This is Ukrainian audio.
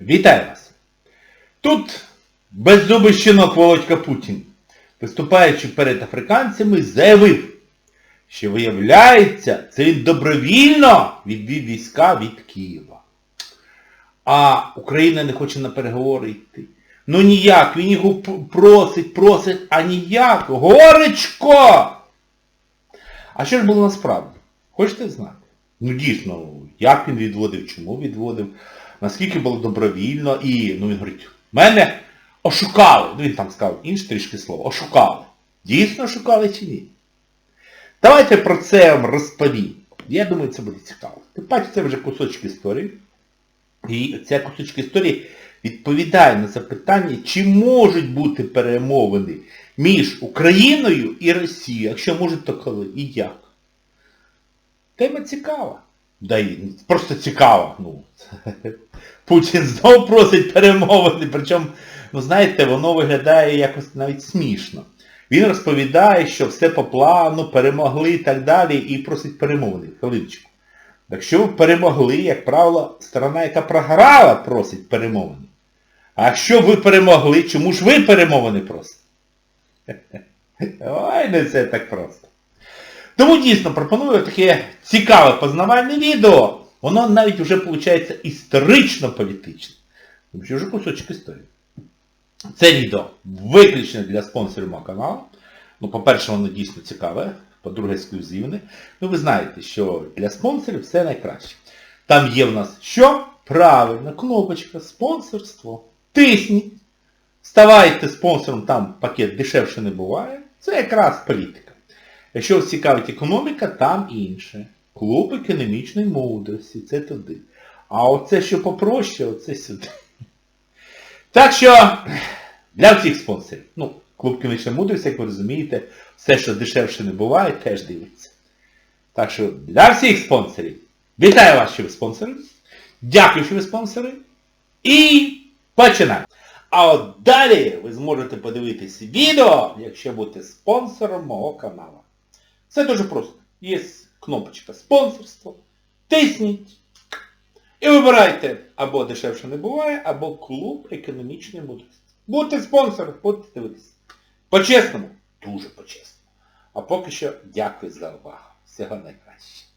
Вітаю вас! Тут беззубий щенок Володька Путін, виступаючи перед африканцями, заявив, що виявляється, це він добровільно відвів війська від Києва. А Україна не хоче на переговори йти. Ну ніяк, він його просить, просить, а ніяк. Горечко! А що ж було насправді? Хочете знати? Ну дійсно, як він відводив, чому відводив, наскільки було добровільно і, ну він говорить, мене ошукали. Ну він там сказав інше трішки слово, ошукали. Дійсно ошукали чи ні? Давайте про це вам розповім. Я думаю, це буде цікаво. Тим паче це вже кусочок історії. І ця кусочок історії відповідає на запитання, чи можуть бути перемовини між Україною і Росією. Якщо можуть, то коли і як. Тема цікава. Да і просто цікава. Ну, Путін знову просить перемовини, причому, ну знаєте, воно виглядає якось навіть смішно. Він розповідає, що все по плану, перемогли і так далі, і просить перемовини. Хвилиночку. Якщо ви перемогли, як правило, сторона, яка програла, просить перемовини. А якщо ви перемогли, чому ж ви перемовини просите? Ой, не це так просто. Тому дійсно пропоную таке цікаве познавальне відео. Воно навіть вже виходить історично-політичне. Тому що вже кусочок історії. Це відео виключно для спонсорів мого каналу. Ну, по-перше, воно дійсно цікаве, по-друге, ексклюзивне. Ну, ви знаєте, що для спонсорів все найкраще. Там є в нас що? Правильно, кнопочка, спонсорство. Тисніть. Ставайте спонсором, там пакет дешевше не буває. Це якраз політика. Якщо вас цікавить економіка, там інше. Клуб економічної мудрості, це туди. А оце що попроще, оце сюди. Так що, для всіх спонсорів, ну, клуб економічної мудрості, як ви розумієте, все, що дешевше не буває, теж дивиться. Так що, для всіх спонсорів, вітаю вас, що ви спонсори. Дякую, що ви спонсори. І починаємо. А от далі ви зможете подивитись відео, якщо будете спонсором мого каналу. Все дуже просто. Є кнопочка спонсорство. Тисніть. І вибирайте або дешевше не буває, або клуб економічної мудрості. Будьте спонсором, будьте дивитися. По-чесному, дуже по-чесному. А поки що дякую за увагу. Всього найкраще.